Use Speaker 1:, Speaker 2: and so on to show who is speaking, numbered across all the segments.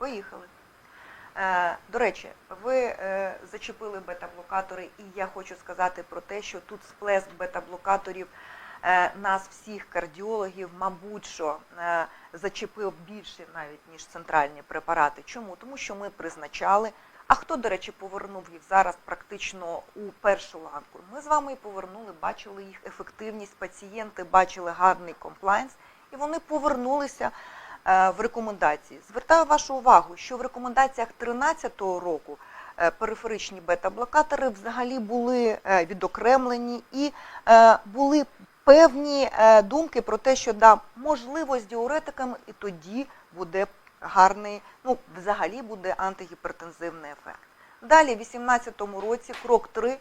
Speaker 1: Поїхали. Е, До речі, ви е, зачепили бета-блокатори, і я хочу сказати про те, що тут сплеск бета-блокаторів е, нас, всіх кардіологів, мабуть, що е, зачепив більше навіть, ніж центральні препарати. Чому? Тому що ми призначали. А хто, до речі, повернув їх зараз практично у першу ланку? Ми з вами і повернули, бачили їх ефективність, пацієнти бачили гарний комплайнс, і вони повернулися в рекомендації. Звертаю вашу увагу, що в рекомендаціях 2013 року е, периферичні бета-блокатори взагалі були е, відокремлені і е, були певні е, думки про те, що да, можливо, з діуретиками і тоді буде гарний, ну, взагалі буде антигіпертензивний ефект. Далі, в 2018 році, крок 3,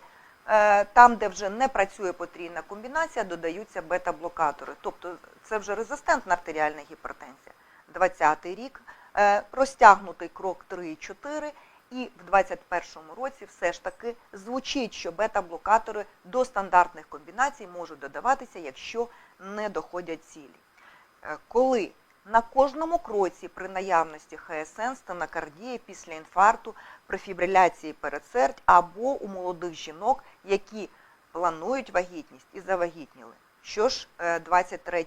Speaker 1: е, там, де вже не працює потрійна комбінація, додаються бета-блокатори. Тобто це вже резистентна артеріальна гіпертензія. 20 рік, е, розтягнутий крок 3 і 4, і в 2021 році все ж таки звучить, що бета-блокатори до стандартних комбінацій можуть додаватися, якщо не доходять цілі. Е, Коли на кожному кроці при наявності ХСН, стенокардії після інфаркту, при фібриляції передсердь або у молодих жінок, які планують вагітність і завагітніли. Що ж 23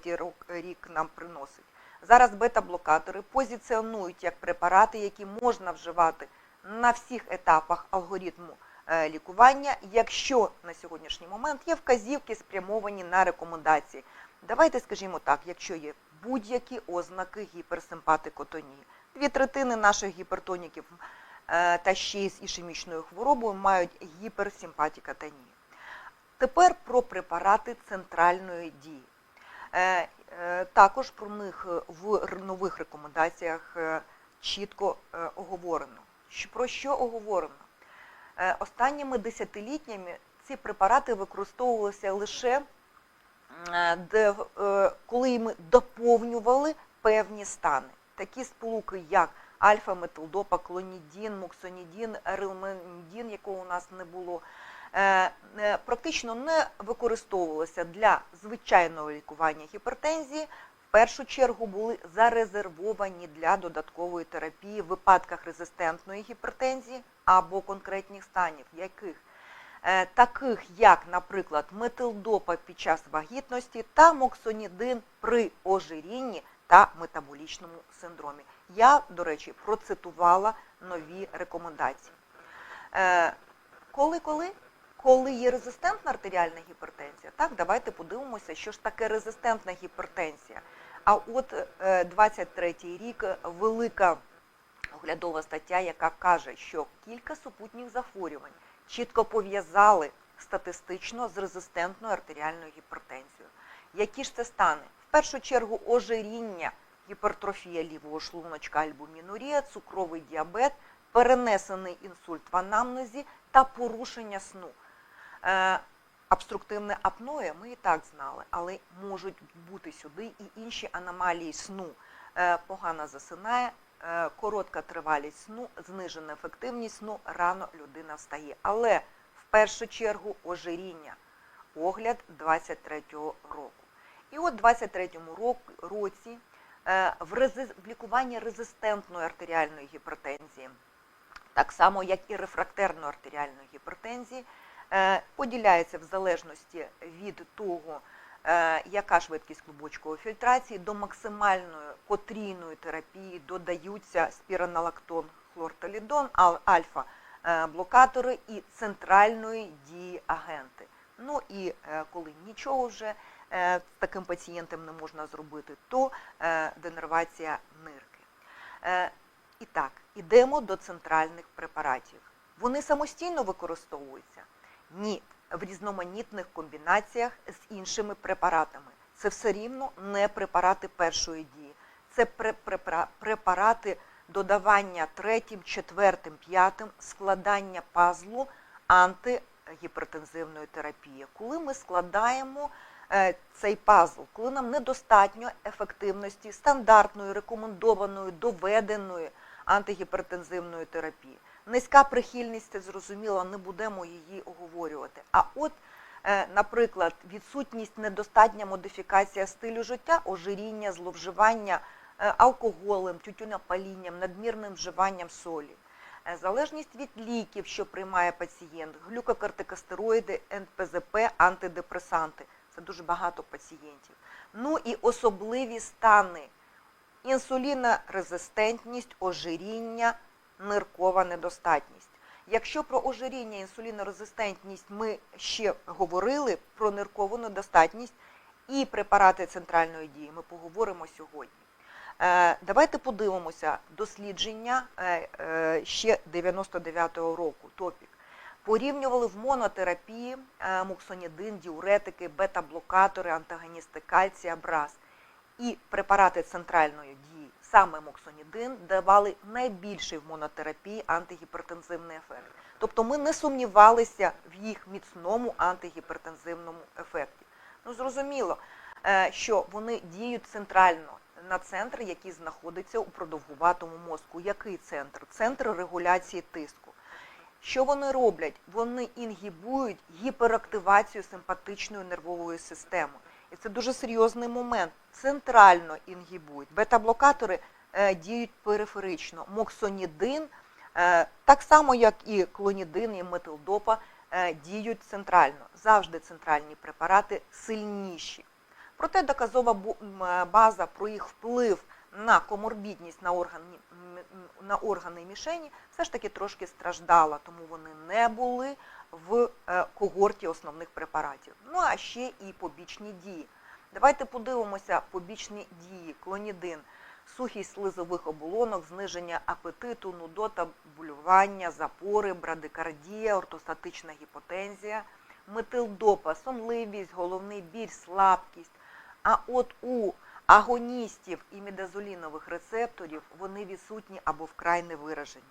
Speaker 1: рік нам приносить? Зараз бета-блокатори позиціонують як препарати, які можна вживати на всіх етапах алгоритму е, лікування, якщо на сьогоднішній момент є вказівки спрямовані на рекомендації. Давайте скажімо так, якщо є будь-які ознаки гіперсимпатикотонії. Дві третини наших гіпертоніків е, та ще й з ішемічною хворобою мають гіперсимпатикотонію. Тепер про препарати центральної дії. Е, е, Також про них в нових рекомендаціях е, чітко е, оговорено. Про що оговорено? Е, Останніми десятиліттями ці препарати використовувалися лише е, е, коли ми доповнювали певні стани. Такі сполуки, як альфа-метилдопа, клонідін, муксонідін, рилменідін, якого у нас не було, е, е, практично не використовувалися для звичайного лікування гіпертензії. В першу чергу були зарезервовані для додаткової терапії в випадках резистентної гіпертензії або конкретних станів, яких е, таких як, наприклад, метилдопа під час вагітності та моксонідин при ожирінні та метаболічному синдромі. Я, до речі, процитувала нові рекомендації. Е, Коли, є резистентна артеріальна гіпертензія, так, давайте подивимося, що ж таке резистентна гіпертензія. А от е, 23 рік е, велика оглядова стаття, яка каже, що кілька супутніх захворювань чітко пов'язали статистично з резистентною артеріальною гіпертензією. Які ж це стани? В першу чергу ожиріння, гіпертрофія лівого шлуночка, альбумінурія, цукровий діабет, перенесений інсульт в анамнезі та порушення сну. Е, Обструктивне апноє ми і так знали, але можуть бути сюди і інші аномалії сну. Е, Погано засинає, е, коротка тривалість сну, знижена ефективність сну, рано людина встає. Але в першу чергу ожиріння. Огляд 23-го року. І от 23-му році е, в, рези- в лікуванні резистентної артеріальної гіпертензії, так само як і рефрактерної артеріальної гіпертензії, е, поділяється в залежності від того, е, яка швидкість клубочкової фільтрації, до максимальної потрійної терапії додаються спіроналактон, хлортолідон, альфа-блокатори і центральної дії агенти. Ну і е, коли нічого вже е, з таким пацієнтом не можна зробити, то е, денервація нирки. Е, І так, ідемо до центральних препаратів. Вони самостійно використовуються? Ні, в різноманітних комбінаціях з іншими препаратами. Це все рівно не препарати першої дії. Це препарати додавання третім, четвертим, п'ятим, складання пазлу антигіпертензивної терапії. Коли ми складаємо е, цей пазл, коли нам недостатньо ефективності стандартної, рекомендованої, доведеної антигіпертензивної терапії. Низька прихильність, це зрозуміло, не будемо її оговорювати. А от, е, наприклад, відсутність недостатня модифікація стилю життя, ожиріння, зловживання е, алкоголем, тютюнопалінням, надмірним вживанням солі. Е, Залежність від ліків, що приймає пацієнт, глюкокортикостероїди, НПЗП, антидепресанти. Це дуже багато пацієнтів. Ну і особливі стани інсулінорезистентність, ожиріння, ниркова недостатність. Якщо про ожиріння, інсулінорезистентність ми ще говорили, про ниркову недостатність і препарати центральної дії ми поговоримо сьогодні. Е, Давайте подивимося дослідження е, е, ще 99-го року, топік. Порівнювали в монотерапії муксонідин, діуретики, бета-блокатори, антагоністи кальція, браз і препарати центральної дії, саме моксонідин, давали найбільший в монотерапії антигіпертензивний ефект. Тобто ми не сумнівалися в їх міцному антигіпертензивному ефекті. Ну, зрозуміло, е, що вони діють центрально на центр, який знаходиться у продовгуватому мозку. Який центр? Центр регуляції тиску. Що вони роблять? Вони інгібують гіперактивацію симпатичної нервової системи. І це дуже серйозний момент. Центрально інгібують. Бета-блокатори е, діють периферично. Моксонідин, е, так само як і клонідин, і метилдопа, е, діють центрально. Завжди центральні препарати сильніші. Проте доказова е, база про їх вплив на коморбідність на органи, на органи мішені все ж таки трошки страждала, тому вони не були в е, когорті основних препаратів. Ну а ще і побічні дії. Давайте подивимося побічні дії. Клонідин, сухість слизових оболонок, зниження апетиту, нудота, булювання, запори, брадикардія, ортостатична гіпотензія, метилдопа, сонливість, головний біль, слабкість. А от у агоністів і мідазолінових рецепторів вони відсутні або вкрай не виражені.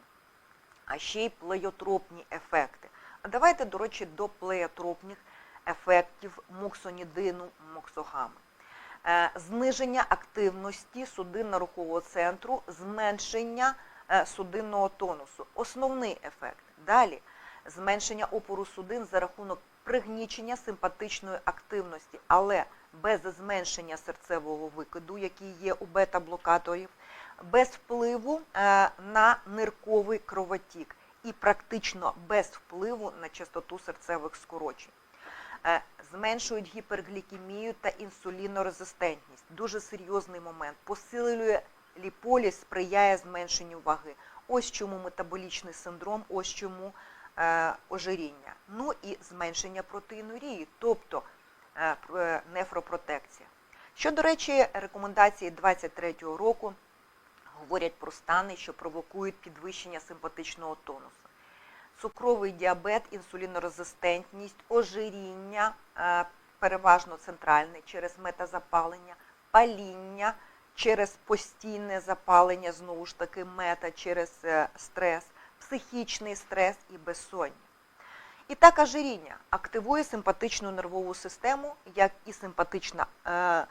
Speaker 1: А ще й плеотропні ефекти. Давайте, до речі, до плеотропних ефектів моксонідину, моксогами. Е, Зниження активності судинно-рухового центру, зменшення е, судинного тонусу. Основний ефект. Далі зменшення опору судин за рахунок пригнічення симпатичної активності, але без зменшення серцевого викиду, який є у бета-блокаторів, без впливу е, на нирковий кровотік і практично без впливу на частоту серцевих скорочень. Е, Зменшують гіперглікемію та інсулінорезистентність. Дуже серйозний момент. Посилює ліполіз, сприяє зменшенню ваги. Ось чому метаболічний синдром, ось чому е, ожиріння. Ну і зменшення протеїнурії, тобто е, е, нефропротекція. Що, до речі, рекомендації 23-го року говорять про стани, що провокують підвищення симпатичного тонусу. Цукровий діабет, інсулінорезистентність, ожиріння, е, переважно центральне через метазапалення, паління через постійне запалення, знову ж таки, мета через е, стрес, психічний стрес і безсоння. І так ожиріння активує симпатичну нервову систему, як і симпатична е,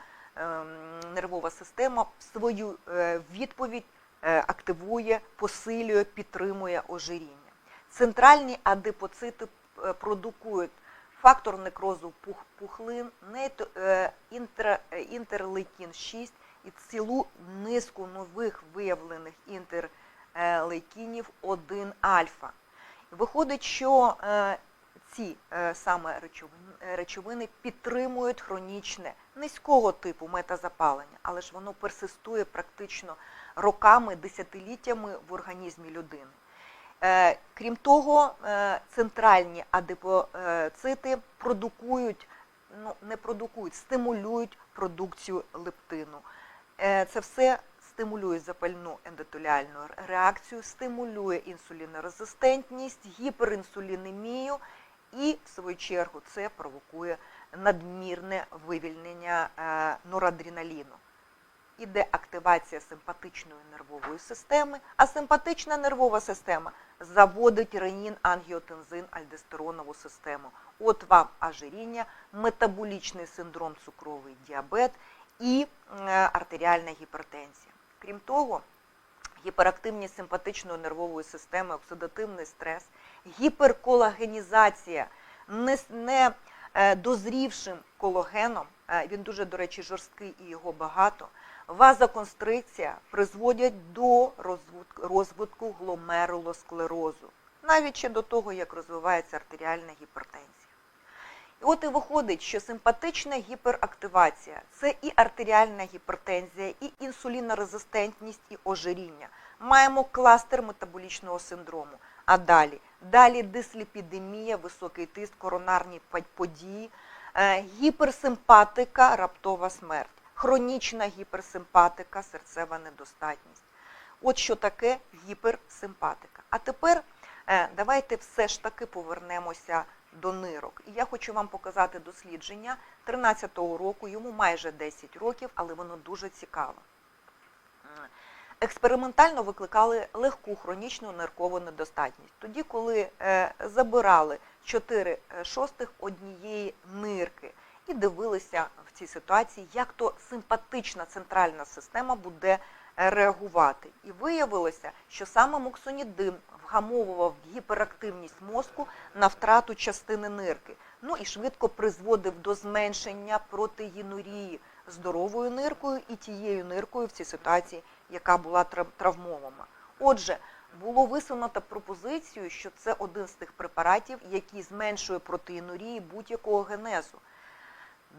Speaker 1: нервова система свою е, відповідь е, активує, посилює, підтримує ожиріння. Центральні адипоцити е, продукують фактор некрозу пухлин, інтерлейкін 6 і цілу низку нових виявлених інтерлейкінів 1 альфа. Виходить, що ці е, саме речовини, е, речовини підтримують хронічне низького типу метазапалення, але ж воно персистує практично роками, десятиліттями в організмі людини. Е, Крім того, центральні адипоцити продукують, ну не продукують, стимулюють продукцію лептину. Це все стимулює запальну ендотеліальну реакцію, стимулює інсулінорезистентність, гіперінсулінемію і, в свою чергу, це провокує надмірне вивільнення е, норадреналіну. Іде активація симпатичної нервової системи, а симпатична нервова система заводить ренін, ангіотензин, альдостеронову систему. От вам ожиріння, метаболічний синдром, цукровий діабет і е, артеріальна гіпертензія. Крім того, гіперактивність симпатичної нервової системи, оксидативний стрес, гіперколагенізація не, не е, дозрівшим кологеном, е, він дуже, до речі, жорсткий і його багато, вазоконстрикція призводять до розвитку гломерулосклерозу, навіть ще до того, як розвивається артеріальна гіпертензія. І от і виходить, що симпатична гіперактивація це і артеріальна гіпертензія, і інсулінорезистентність, і ожиріння. Маємо кластер метаболічного синдрому. А далі, далі дисліпідемія, високий тиск, коронарні події, е, гіперсимпатика, раптова смерть, хронічна гіперсимпатика, серцева недостатність. От що таке гіперсимпатика. А тепер е, давайте все ж таки повернемося до нирок. І я хочу вам показати дослідження 13-го року, йому майже 10 років, але воно дуже цікаве. Експериментально викликали легку хронічну ниркову недостатність. Тоді, коли е, забирали 4 шостих однієї нирки і дивилися в цій ситуації, як то симпатична центральна система буде е, реагувати. І виявилося, що саме моксонідин вгамовував гіперактивність мозку на втрату частини нирки. Ну і швидко призводив до зменшення протеїнурії здоровою ниркою і тією ниркою в цій ситуації, яка була трав- травмована. Отже, було висунуто пропозицію, що це один з тих препаратів, який зменшує протеїнурії будь-якого генезу.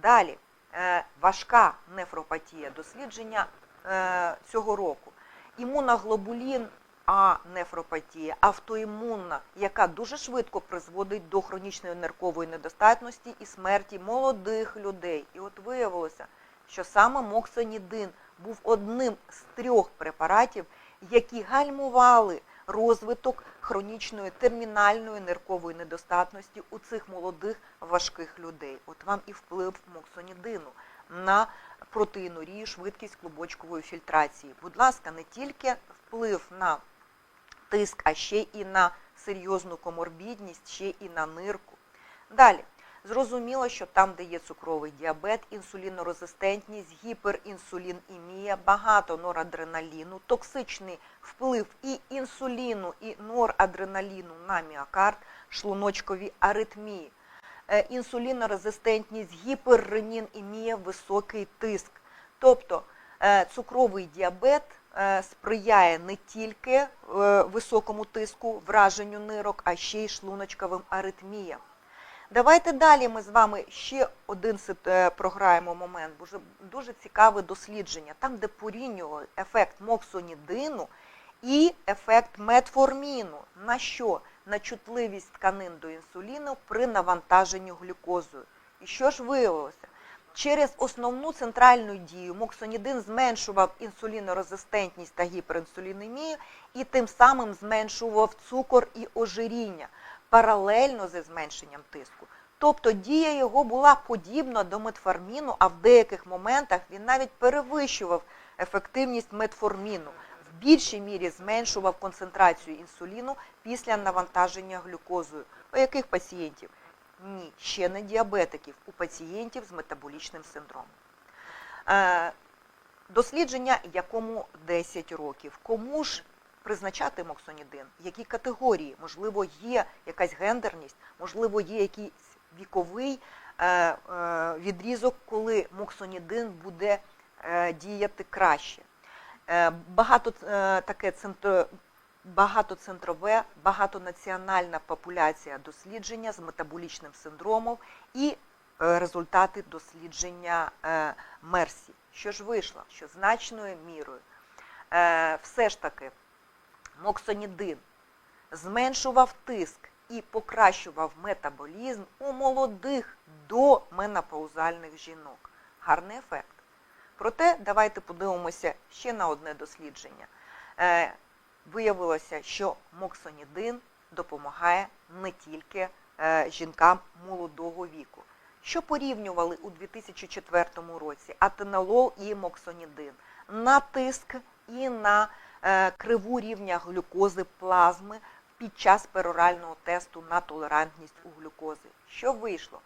Speaker 1: Далі, е, важка нефропатія, дослідження е, цього року. Імуноглобулін А нефропатія, автоімунна, яка дуже швидко призводить до хронічної ниркової недостатності і смерті молодих людей. І от виявилося, що саме моксонідин був одним з трьох препаратів, які гальмували розвиток хронічної термінальної ниркової недостатності у цих молодих важких людей. От вам і вплив моксонідину на протеїнурію, швидкість клубочкової фільтрації. Будь ласка, не тільки вплив на тиск, а ще і на серйозну коморбідність, ще і на нирку. Далі. Зрозуміло, що там, де є цукровий діабет, інсулінорезистентність, гіперінсулінемія, багато норадреналіну, токсичний вплив і інсуліну, і норадреналіну на міокард, шлуночкові аритмії, Е, інсулінорезистентність, гіперренінемія, високий тиск. Тобто е, цукровий діабет е, сприяє не тільки високому тиску, враженню нирок, а ще й шлуночковим аритміям. Давайте далі ми з вами ще один е, програємо момент, бо вже дуже цікаве дослідження, там, де порівнювали ефект моксонідину і ефект метформіну. На що? На чутливість тканин до інсуліну при навантаженні глюкозою. І що ж виявилося? Через основну центральну дію моксонідин зменшував інсулінорезистентність та гіперінсулінемію і тим самим зменшував цукор і ожиріння паралельно зі зменшенням тиску. Тобто дія його була подібна до метформіну, а в деяких моментах він навіть перевищував ефективність метформіну. В більшій мірі зменшував концентрацію інсуліну після навантаження глюкозою. У яких пацієнтів? Ні, ще не діабетиків, у пацієнтів з метаболічним синдромом. Е, дослідження, якому 10 років. Кому ж призначати моксонідин? Які категорії? Можливо, є якась гендерність, можливо, є якийсь віковий е, е, відрізок, коли моксонідин буде е, діяти краще. Багато таке центро, багатоцентрове, багатонаціональна популяція дослідження з метаболічним синдромом і результати дослідження Мерсі. Що ж вийшло? Що значною мірою все ж таки моксонідин зменшував тиск і покращував метаболізм у молодих до менопаузальних жінок. Гарний ефект. Проте давайте подивимося ще на одне дослідження. Е, виявилося, що моксонідин допомагає не тільки е, жінкам молодого віку. Що порівнювали у 2004 році атенолол і моксонідин на тиск і на криву рівня глюкози плазми під час перорального тесту на толерантність у глюкози. Що вийшло?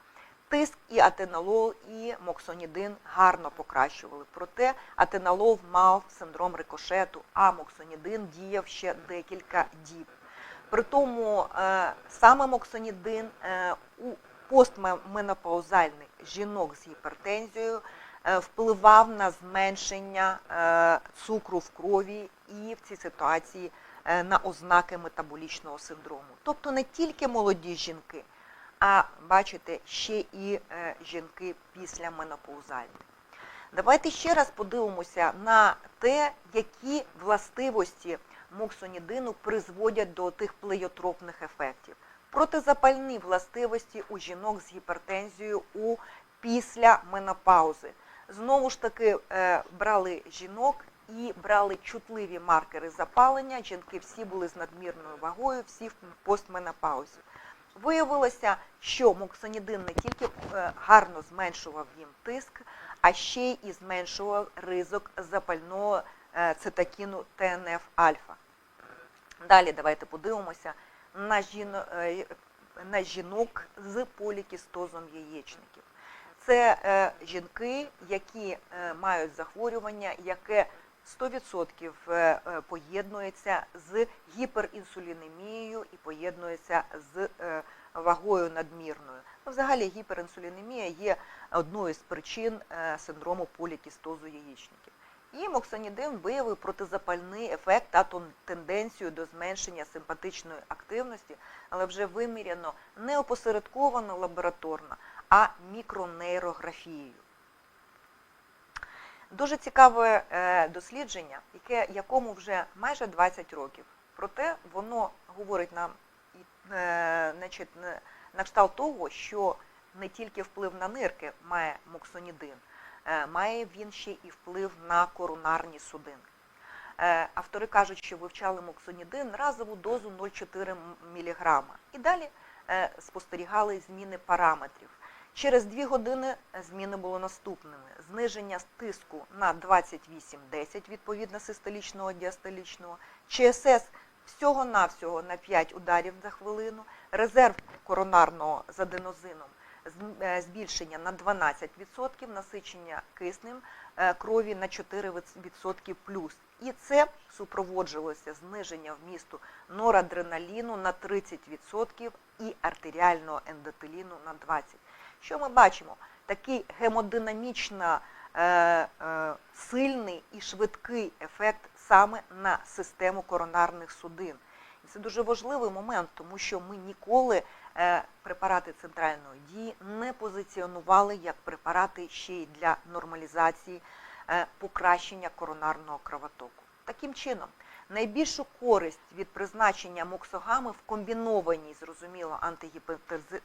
Speaker 1: Тиск і атенолол, і моксонідин гарно покращували. Проте атенолол мав синдром рикошету, а моксонідин діяв ще декілька діб. При тому е, саме моксонідин е, у постменопаузальних жінок з гіпертензією е, впливав на зменшення е, цукру в крові і в цій ситуації е, на ознаки метаболічного синдрому. Тобто не тільки молоді жінки, а бачите, ще і е, жінки після менопаузальні. Давайте ще раз подивимося на те, які властивості моксонідину призводять до тих плеєтропних ефектів. Протизапальні властивості у жінок з гіпертензією у після менопаузи. Знову ж таки е, брали жінок і брали чутливі маркери запалення. Жінки всі були з надмірною вагою, всі в постменопаузі. Виявилося, що моксонідин не тільки е, гарно зменшував їм тиск, а ще й зменшував ризик запального е, цитокіну ТНФ-альфа. Далі давайте подивимося на жінок з полікістозом яєчників. Це е, жінки, які е, мають захворювання, яке 100% е, поєднується з гіперінсулінемією і поєднується з вагою надмірною. Ну, взагалі гіперінсулінемія є одною з причин синдрому полікістозу яєчників. І моксанідин виявив протизапальний ефект та тенденцію до зменшення симпатичної активності, але вже виміряно не опосередковано лабораторно, а мікронейрографією. Дуже цікаве е, дослідження, яке, якому вже майже 20 років. Проте воно говорить нам е, значить, не- на кшталт того, що не тільки вплив на нирки має моксонідин, е, має він ще і вплив на коронарні судини. Е, Автори кажуть, що вивчали моксонідин разову дозу 0,4 мг. І далі е, спостерігали зміни параметрів. Через дві години зміни було наступними. Зниження тиску на 28-10 відповідно систолічного діастолічного, ЧСС всього-навсього на 5 ударів за хвилину, резерв коронарного з аденозином е, збільшення на 12%, насичення киснем е, крові на 4% плюс. І це супроводжувалося зниження вмісту норадреналіну на 30% і артеріального ендотеліну на 20%. Що ми бачимо? Такий гемодинамічно е, е, сильний і швидкий ефект саме на систему коронарних судин. І це дуже важливий момент, тому що ми ніколи е, препарати центральної дії не позиціонували як препарати ще й для нормалізації е, покращення коронарного кровотоку. Таким чином, найбільшу користь від призначення моксогами в комбінованій, зрозуміло,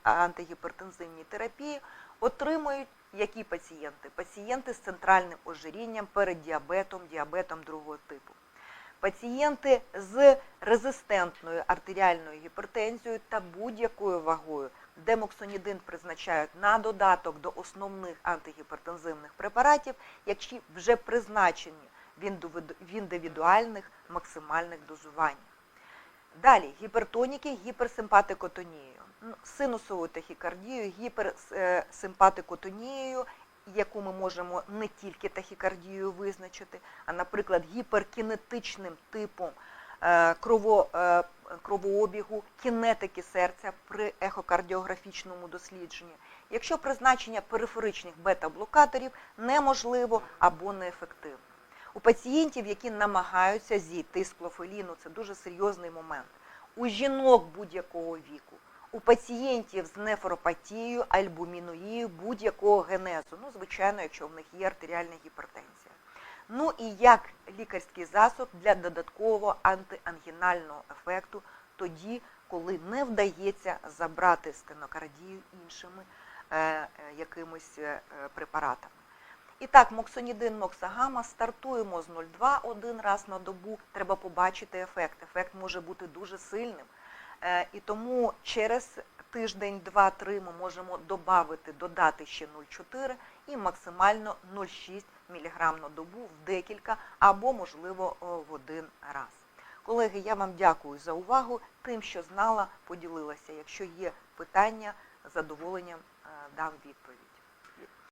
Speaker 1: антигіпертензивній терапії отримують які пацієнти? Пацієнти з центральним ожирінням перед діабетом, діабетом другого типу. Пацієнти з резистентною артеріальною гіпертензією та будь-якою вагою, де моксонідин призначають на додаток до основних антигіпертензивних препаратів, які вже призначені в індивідуальних максимальних дозуваннях. Далі гіпертоніки гіперсимпатикотонією, Ну, синусовою тахікардією, гіперсимпатикотонією, яку ми можемо не тільки тахікардією визначити, а, наприклад, гіперкінетичним типом е, е, кровообігу, кінетики серця при ехокардіографічному дослідженні, якщо призначення периферичних бета-блокаторів неможливо або неефективно. У пацієнтів, які намагаються зійти з клофеліну, це дуже серйозний момент. У жінок будь-якого віку, у пацієнтів з нефропатією, альбуміноїєю будь-якого генезу, ну, звичайно, якщо в них є артеріальна гіпертензія. Ну і як лікарський засіб для додаткового антиангінального ефекту тоді, коли не вдається забрати стенокардію іншими е, е, якимись е, е, препаратами. І так, моксонідин, моксагама стартуємо з 0,2 один раз на добу. Треба побачити ефект. Ефект може бути дуже сильним. Е, І тому через тиждень, два-три ми можемо додати, додати ще 0,4 і максимально 0,6 мг на добу в декілька або, можливо, в один раз. Колеги, я вам дякую за увагу. Тим, що знала, поділилася. Якщо є питання, з задоволенням е, дам відповідь.